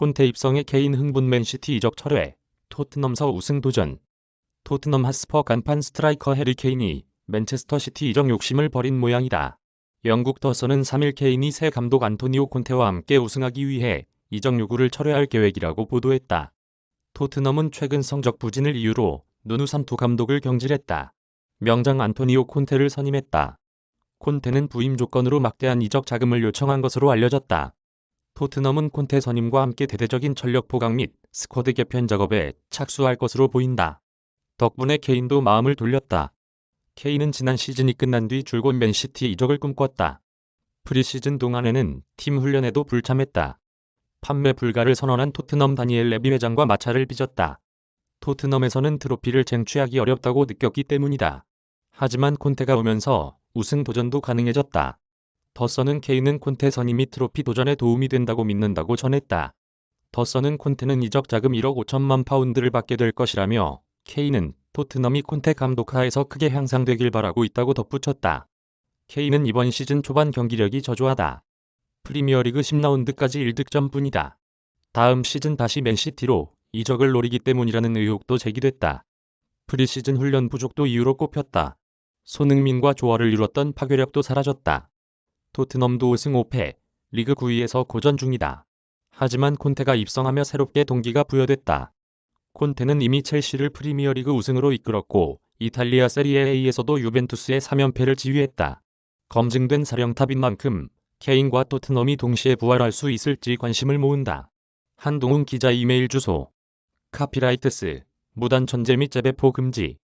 콘테 입성의 개인 흥분 맨시티 이적 철회, 토트넘서 우승 도전. 토트넘 핫스퍼 간판 스트라이커 해리 케인이 맨체스터 시티 이적 욕심을 버린 모양이다. 영국 더선은 3일 케인이 새 감독 안토니오 콘테와 함께 우승하기 위해 이적 요구를 철회할 계획이라고 보도했다. 토트넘은 최근 성적 부진을 이유로 누누산 두 감독을 경질했다. 명장 안토니오 콘테를 선임했다. 콘테는 부임 조건으로 막대한 이적 자금을 요청한 것으로 알려졌다. 토트넘은 콘테 선임과 함께 대대적인 전력 포강 및 스쿼드 개편 작업에 착수할 것으로 보인다. 덕분에 케인도 마음을 돌렸다. 케인은 지난 시즌이 끝난 뒤 줄곧 맨시티 이적을 꿈꿨다. 프리시즌 동안에는 팀 훈련에도 불참했다. 판매 불가를 선언한 토트넘 다니엘 레비 회장과 마찰을 빚었다. 토트넘에서는 트로피를 쟁취하기 어렵다고 느꼈기 때문이다. 하지만 콘테가 오면서 우승 도전도 가능해졌다. 더서는 케인은 콘테 선임이 트로피 도전에 도움이 된다고 믿는다고 전했다. 더서는 콘테는 이적 자금 1억 5천만 파운드를 받게 될 것이라며 케인은 토트넘이 콘테 감독 하에서 크게 향상되길 바라고 있다고 덧붙였다. 케인은 이번 시즌 초반 경기력이 저조하다. 프리미어리그 10라운드까지 1득점 뿐이다. 다음 시즌 다시 맨시티로 이적을 노리기 때문이라는 의혹도 제기됐다. 프리시즌 훈련 부족도 이유로 꼽혔다. 손흥민과 조화를 이뤘던 파괴력도 사라졌다. 토트넘도 우승 5패, 리그 9위에서 고전 중이다. 하지만 콘테가 입성하며 새롭게 동기가 부여됐다. 콘테는 이미 첼시를 프리미어리그 우승으로 이끌었고 이탈리아 세리에 A에서도 유벤투스의 3연패를 지휘했다. 검증된 사령탑인 만큼 케인과 토트넘이 동시에 부활할 수 있을지 관심을 모은다. 한동훈 기자 이메일 주소 카피라이트스 무단 천재 및 재배포 금지